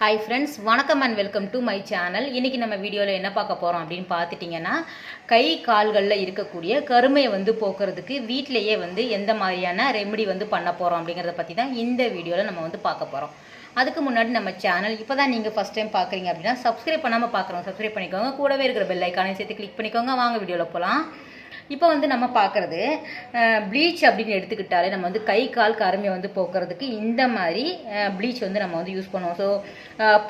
Hi friends வணக்கம் and welcome to my channel இன்றைக்கி நம்ம வீடியோவில் என்ன பார்க்க போகிறோம் அப்படின்னு பார்த்துட்டிங்கன்னா கை கால்களில் இருக்கக்கூடிய கருமையை வந்து போக்குறதுக்கு வீட்டிலேயே வந்து எந்த மாதிரியான ரெமெடி வந்து பண்ண போகிறோம் அப்படிங்கிறத பற்றி தான் இந்த வீடியோவில் நம்ம வந்து பார்க்க போகிறோம் அதுக்கு முன்னாடி நம்ம சேனல் இப்போ தான் நீங்கள் ஃபஸ்ட் டைம் பார்க்குறீங்க அப்படின்னா சப்ஸ்கிரைப் பண்ணாமல் பார்க்குறோம் சப்ஸ்கிரைப் பண்ணிக்கோங்க. கூடவே இருக்கிற பெல் ஐக்கானே சேர்த்து கிளிக் பண்ணிக்கோங்க. வாங்க வீடியோவில் போகலாம் இப்போ வந்து நம்ம பார்க்குறது ப்ளீச் அப்படின்னு எடுத்துக்கிட்டாலே நம்ம வந்து கை கால் கருமையை வந்து போக்குறதுக்கு இந்த மாதிரி ப்ளீச் வந்து நம்ம வந்து யூஸ் பண்ணுவோம். ஸோ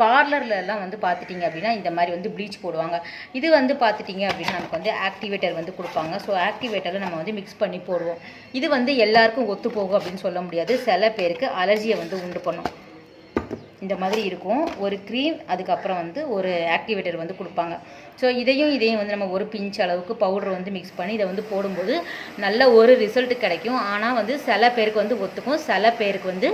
பார்லர்லலாம் வந்து பார்த்துட்டிங்க அப்படின்னா இந்த மாதிரி வந்து ப்ளீச் போடுவாங்க. இது வந்து பார்த்துட்டிங்க அப்படின்னா நமக்கு வந்து ஆக்டிவேட்டர் வந்து கொடுப்பாங்க. ஸோ ஆக்டிவேட்டரில் நம்ம வந்து மிக்ஸ் பண்ணி போடுவோம். இது வந்து எல்லாருக்கும் ஒத்து போகும் அப்படின்னு சொல்ல முடியாது. சில பேருக்கு அலர்ஜியை வந்து உண்டு பண்ணும். இந்த மாதிரி இருக்கும். ஒரு க்ரீம் அதுக்கப்புறம் வந்து ஒரு ஆக்டிவேட்டர் வந்து கொடுப்பாங்க. ஸோ இதையும் இதையும் வந்து நம்ம ஒரு பிஞ்ச் அளவுக்கு பவுடர் வந்து மிக்ஸ் பண்ணி இதை வந்து போடும்போது நல்ல ஒரு ரிசல்ட் கிடைக்கும். ஆனால் வந்து சில பேருக்கு வந்து ஒத்துக்கும். சில பேருக்கு வந்து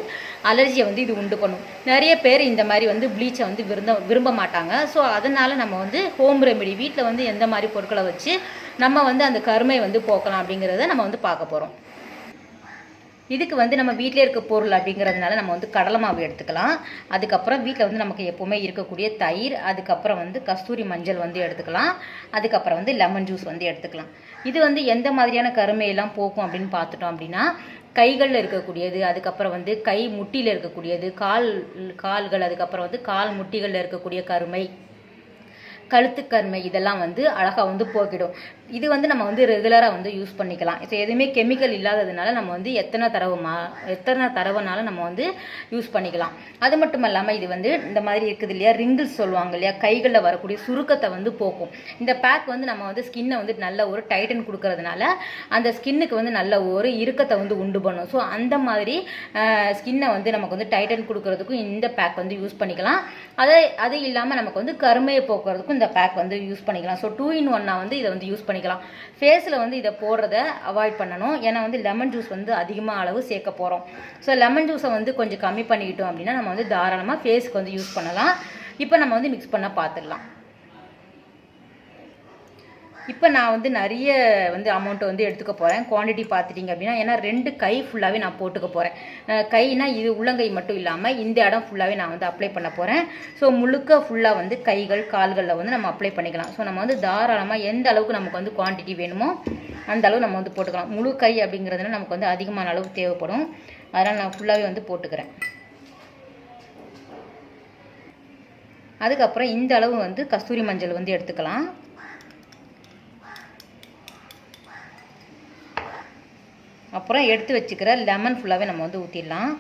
அலர்ஜியை வந்து இது உண்டு பண்ணும். நிறைய பேர் இந்த மாதிரி வந்து ப்ளீச்சை வந்து விரும்ப விரும்ப மாட்டாங்க. ஸோ அதனால் நம்ம வந்து ஹோம் ரெமெடி வீட்டில் வந்து எந்த மாதிரி பொருட்களை வச்சு நம்ம வந்து அந்த கருமை வந்து போக்கலாம் அப்படிங்கிறத நம்ம வந்து பார்க்க போகிறோம் இதுக்கு வந்து நம்ம வீட்டிலே இருக்க பொருள் அப்படிங்கிறதுனால நம்ம வந்து கடலை மாவு எடுத்துக்கலாம். அதுக்கப்புறம் வீட்டில் வந்து நமக்கு எப்போவுமே இருக்கக்கூடிய தயிர் அதுக்கப்புறம் வந்து கஸ்தூரி மஞ்சள் வந்து எடுத்துக்கலாம். அதுக்கப்புறம் வந்து லெமன் ஜூஸ் வந்து எடுத்துக்கலாம். இது வந்து எந்த மாதிரியான கருமையெல்லாம் போக்கும் அப்படின்னு பார்த்துட்டோம் அப்படின்னா கைகளில் இருக்கக்கூடியது அதுக்கப்புறம் வந்து கை முட்டியில் இருக்கக்கூடியது கால் கால்கள் அதுக்கப்புறம் வந்து கால் முட்டிகளில் இருக்கக்கூடிய கருமை கழுத்துக்கருமை இதெல்லாம் வந்து அழகாக வந்து போக்கிடும். இது வந்து நம்ம வந்து ரெகுலராக வந்து யூஸ் பண்ணிக்கலாம். இப்போ எதுவுமே கெமிக்கல் இல்லாததுனால நம்ம வந்து எத்தனை தரவுமா மா எத்தனை தரவுனாலும் நம்ம வந்து யூஸ் பண்ணிக்கலாம். அது மட்டும் இல்லாமல் இது வந்து இந்த மாதிரி இருக்குது இல்லையா ரிங்கிள்ஸ் சொல்லுவாங்க இல்லையா கைகளில் வரக்கூடிய சுருக்கத்தை வந்து போக்கும். இந்த பேக் வந்து நம்ம வந்து ஸ்கின்னை வந்து நல்ல ஒரு டைட்டன் கொடுக்கறதுனால அந்த ஸ்கின்னுக்கு வந்து நல்ல ஒரு இறுக்கத்தை வந்து உண்டு பண்ணும். ஸோ அந்த மாதிரி ஸ்கின்னை வந்து நமக்கு வந்து டைட்டன் கொடுக்கறதுக்கும் இந்த பேக் வந்து யூஸ் பண்ணிக்கலாம். அதை அது இல்லாமல் நமக்கு வந்து கருமையை போக்குறதுக்கும் இந்த பேக் வந்து யூஸ் பண்ணிக்கலாம். ஸோ டூ இன் ஒன்னாக வந்து இதை வந்து யூஸ் பண்ணி பண்ணிக்கலாம். ஃபேஸில் வந்து இதை போடுறத அவாய்ட் பண்ணணும். ஏன்னா வந்து லெமன் ஜூஸ் வந்து அதிகமாக அளவு சேர்க்க போகிறோம் ஸோ லெமன் ஜூஸை வந்து கொஞ்சம் கம்மி பண்ணிக்கிட்டோம் அப்படின்னா நம்ம வந்து தாராளமாக ஃபேஸுக்கு வந்து யூஸ் பண்ணலாம். இப்போ நம்ம வந்து மிக்ஸ் பண்ண பார்த்துடலாம் இப்போ நான் வந்து நிறைய வந்து அமௌண்ட்டை வந்து எடுத்துக்க போகிறேன் குவான்டிட்டி பார்த்துட்டிங்க அப்படின்னா ஏன்னா ரெண்டு கை ஃபுல்லாகவே நான் போட்டுக்க போகிறேன் கைனா இது உள்ளங்கை மட்டும் இல்லாமல் இந்த இடம் ஃபுல்லாகவே நான் வந்து அப்ளை பண்ண போகிறேன் ஸோ முழுக்க ஃபுல்லாக வந்து கைகள் கால்களில் வந்து நம்ம அப்ளை பண்ணிக்கலாம். ஸோ நம்ம வந்து தாராளமாக எந்த அளவுக்கு நமக்கு வந்து குவான்டிட்டி வேணுமோ அந்த அளவு நம்ம வந்து போட்டுக்கலாம். முழு கை அப்படிங்கிறதுனால நமக்கு வந்து அதிகமான அளவு தேவைப்படும். அதனால் நான் ஃபுல்லாகவே வந்து போட்டுக்கிறேன். அதுக்கப்புறம் இந்த அளவு வந்து கஸ்தூரி மஞ்சள் வந்து எடுத்துக்கலாம். அப்புறம் எடுத்து வச்சுக்கிற லெமன் ஃபுல்லாகவே நம்ம வந்து ஊற்றிடலாம்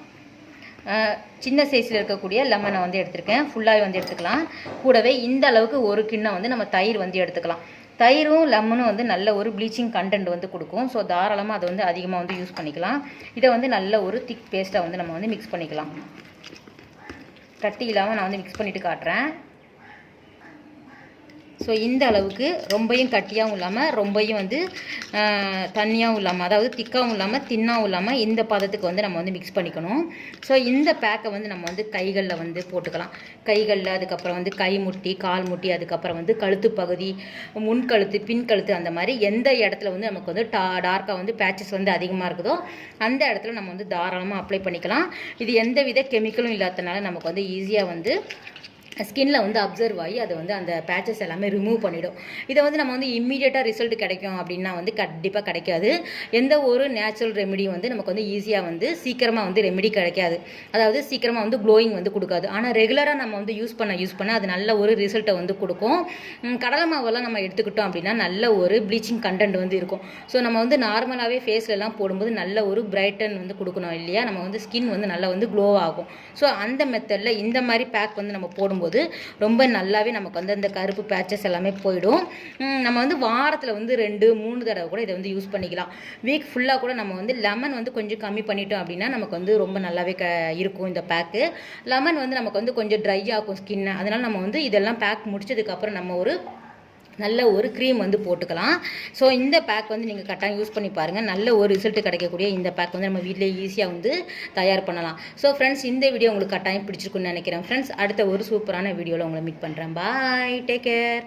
சின்ன சைஸில் இருக்கக்கூடிய லெமனை வந்து எடுத்திருக்கேன். ஃபுல்லாகவே வந்து எடுத்துக்கலாம். கூடவே இந்த அளவுக்கு ஒரு கிண்ணம் வந்து நம்ம தயிர் வந்து எடுத்துக்கலாம். தயிரும் லெமனும் வந்து நல்ல ஒரு ப்ளீச்சிங் கண்டென்ட் வந்து கொடுக்கும். ஸோ தாராளமாக அதை வந்து அதிகமாக வந்து யூஸ் பண்ணிக்கலாம். இதை வந்து நல்ல ஒரு திக் பேஸ்ட்டாக வந்து நம்ம வந்து மிக்ஸ் பண்ணிக்கலாம். கட்டி இல்லாமல் நான் வந்து மிக்ஸ் பண்ணிவிட்டு காட்டுறேன். ஸோ இந்த அளவுக்கு ரொம்பையும் கட்டியாகவும் இல்லாமல் ரொம்பையும் வந்து தண்ணியாகவும் இல்லாமல் அதாவது திக்காகவும் இல்லாமல் தின்னாகவும் இல்லாமல் இந்த பதத்துக்கு வந்து நம்ம வந்து மிக்ஸ் பண்ணிக்கணும். ஸோ இந்த பேக்கை வந்து நம்ம வந்து கைகளில் வந்து போட்டுக்கலாம். கைகளில் அதுக்கப்புறம் வந்து கை முட்டி கால் முட்டி அதுக்கப்புறம் வந்து கழுத்து பகுதி முன்கழுத்து பின்கழுத்து பின் கழுத்து அந்த மாதிரி எந்த இடத்துல வந்து நமக்கு வந்து டா டார்க்காக வந்து பேச்சஸ் வந்து அதிகமாக இருக்குதோ அந்த இடத்துல நம்ம வந்து தாராளமாக அப்ளை பண்ணிக்கலாம். இது எந்த வித கெமிக்கலும் இல்லாதனால நமக்கு வந்து ஈஸியாக வந்து ஸ்கின்ல வந்து அப்சர்வ் ஆகி அதை வந்து அந்த பேச்சஸ் எல்லாமே ரிமூவ் பண்ணிடும். இதை வந்து நம்ம வந்து இம்மீடியட்டாக ரிசல்ட் கிடைக்கும் அப்படின்னா வந்து கண்டிப்பாக கிடைக்காது. எந்த ஒரு நேச்சுரல் ரெமெடியும் வந்து நமக்கு வந்து ஈஸியாக வந்து சீக்கிரமாக வந்து ரெமெடி கிடைக்காது. அதாவது சீக்கிரமாக வந்து க்ளோயிங் வந்து கொடுக்காது. ஆனால் ரெகுலராக நம்ம வந்து யூஸ் பண்ண யூஸ் பண்ண அது நல்ல ஒரு ரிசல்ட்டை வந்து கொடுக்கும். கடலை மாவெல்லாம் நம்ம எடுத்துக்கிட்டோம் அப்படின்னா நல்ல ஒரு ப்ளீச்சிங் கண்டென்ட் வந்து இருக்கும். ஸோ நம்ம வந்து நார்மலாகவே ஃபேஸ்லலாம் போடும்போது நல்ல ஒரு பிரைட்டன் வந்து கொடுக்கணும் இல்லையா? நம்ம வந்து ஸ்கின் வந்து நல்லா வந்து க்ளோ ஆகும். ஸோ அந்த மெத்தடில் இந்த மாதிரி பேக் வந்து நம்ம போடும்போது போது ரொம்ப நல்லாவே நமக்கு வந்து அந்த கருப்பு பேச்சஸ் எல்லாமே போயிடும். நம்ம வந்து வாரத்தில் வந்து ரெண்டு மூணு தடவை கூட இதை வந்து யூஸ் பண்ணிக்கலாம். வீக் ஃபுல்லாக கூட நம்ம வந்து லெமன் வந்து கொஞ்சம் கம்மி பண்ணிட்டோம் அப்படின்னா நமக்கு வந்து ரொம்ப நல்லாவே க இருக்கும் இந்த பேக்கு லெமன் வந்து நமக்கு வந்து கொஞ்சம் ட்ரை ஆகும் ஸ்கின்னை அதனால் நம்ம வந்து இதெல்லாம் பேக் முடிச்சதுக்கப்புறம் நம்ம ஒரு நல்ல ஒரு க்ரீம் வந்து போட்டுக்கலாம். ஸோ இந்த பேக் வந்து நீங்கள் கரெக்டாக யூஸ் பண்ணி பாருங்கள் நல்ல ஒரு ரிசல்ட் கிடைக்கக்கூடிய இந்த பேக் வந்து நம்ம வீட்டிலே ஈஸியாக வந்து தயார் பண்ணலாம். ஸோ ஃப்ரெண்ட்ஸ் இந்த வீடியோ உங்களுக்கு கட்டாயம் பிடிச்சிருக்குன்னு நினைக்கிறேன். ஃப்ரெண்ட்ஸ் அடுத்த ஒரு சூப்பரான வீடியோவில் உங்களை மீட் பண்ணுறேன் பாய் டேக் கேர்